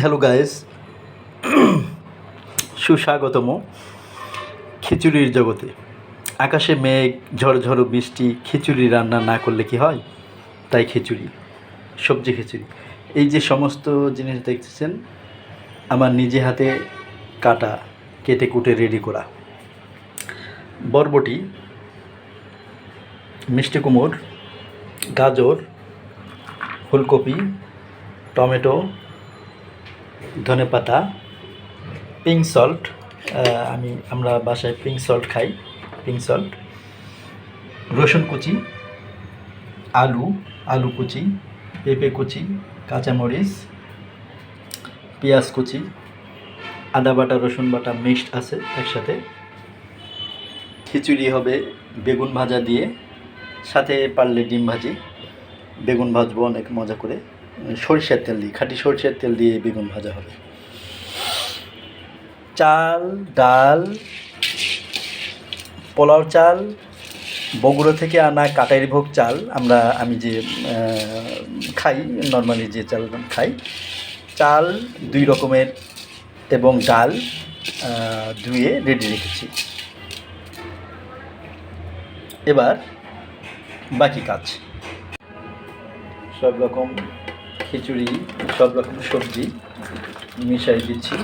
Hello guys সুস্বাগতম খিচুড়ির জগতে আকাশে মেঘ ঝড়ঝড়ো বৃষ্টি, খিচুড়ি রান্না না করলে কি হয়? তাই খিচুড়ি, সবজি খিচুড়ি। এই যে সমস্ত জিনিস দেখতেছেন, আমার নিজে হাতে কাটা, কেটে কুটে রেডি করা। বরবটি, মিষ্টি কুমড় গাজর, ফুলকপি, টমেটো ধনে পাতা পিঙ্ক সল্ট আমি, আমরা বাসায় পিঙ্ক সল্ট খাই পিঙ্ক সল্ট রসুন কুচি, আলু আলু কুচি, পেঁপে কুচি, কাঁচামরিচ, পেঁয়াজ কুচি, আদা বাটা, রসুন বাটা মিক্সড আছে একসাথে। খিচুড়ি হবে বেগুন ভাজা দিয়ে, সাথে পারলে ডিম ভাজি, বেগুন ভাজবো অনেক মজা করে। সরিষার তেল দিয়ে খাঁটি সরিষার তেল দিয়ে বেগুন ভাজা হবে। চাল, ডাল, পোলাও চাল, বগুড়া থেকে আনা কাটারি ভোগ চাল আমরা, আমি যে খাই, নর্মালি যে চাল খাই। চাল দুই রকমের এবং ডাল ধুয়ে রেডি রেখেছি। এবার বাকি কাজ। সব রকম খিচুড়ি সব রকম সবজি মিশাই দিচ্ছি।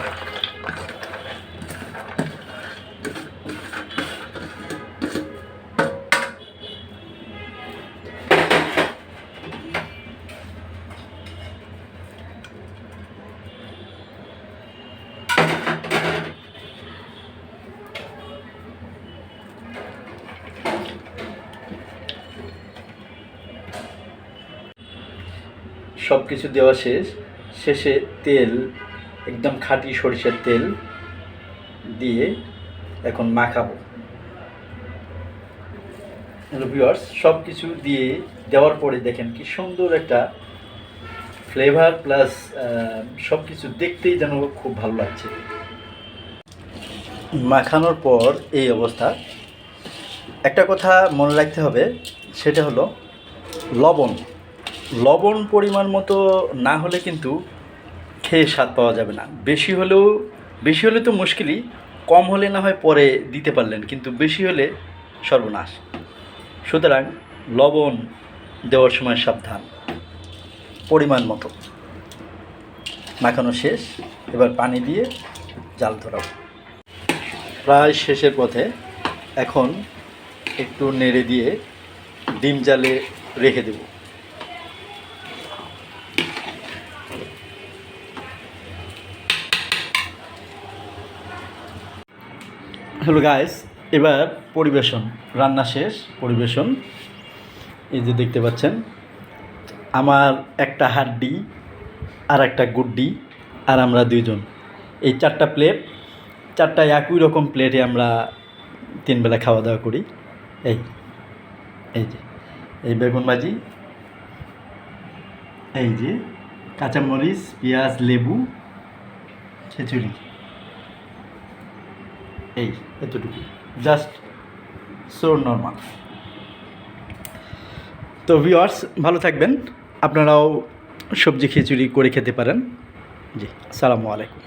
সব কিছু দেওয়া শেষ। শেষে তেল, একদম খাঁটি সরিষার তেল দিয়ে এখন মাখাবো। ভিউয়ার্স সব কিছু দিয়ে দেওয়ার পরে দেখেন কি সুন্দর একটা ফ্লেভার প্লাস সব কিছু দেখতেই যেন খুব ভালো লাগছে। মাখানোর পর এই অবস্থা। একটা কথা মনে রাখতে হবে, সেটা হলো লবণ। লবণ পরিমাণ মতো না হলে কিন্তু খেয়ে স্বাদ পাওয়া যাবে না। বেশি হলেও, বেশি হলে তো মুশকিলই, কম হলে না হয় পরে দিতে পারলেন, কিন্তু বেশি হলে সর্বনাশ। সুতরাং লবণ দেওয়ার সময় সাবধান, পরিমাণ মতো। মাখানো শেষ, এবার পানি দিয়ে জাল ধরাবো প্রায় শেষের পথে এখন একটু নেড়ে দিয়ে ডিম জালে রেখে দেবো। হ্যালো গাইস এবার পরিবেশন, রান্না শেষ, পরিবেশন। এই যে দেখতে পাচ্ছেন, আমার একটা হাড্ডি, আর একটা গুড্ডি, আর আমরা দুইজন। এই চারটা প্লেট চারটা একই রকম প্লেটে আমরা তিনবেলা খাওয়া দাওয়া করি। এই এই যে, এই বেগুন ভাজি, এই যে কাঁচামরিচ, পেঁয়াজ, লেবু, খিচুড়ি। এই এতটুকু জাস্ট সো নর্মাল তো ভিওয়ার্স ভালো থাকবেন। আপনারাও সবজি খিচুড়ি করে খেতে পারেন। জি, সালামু আলাইকুম।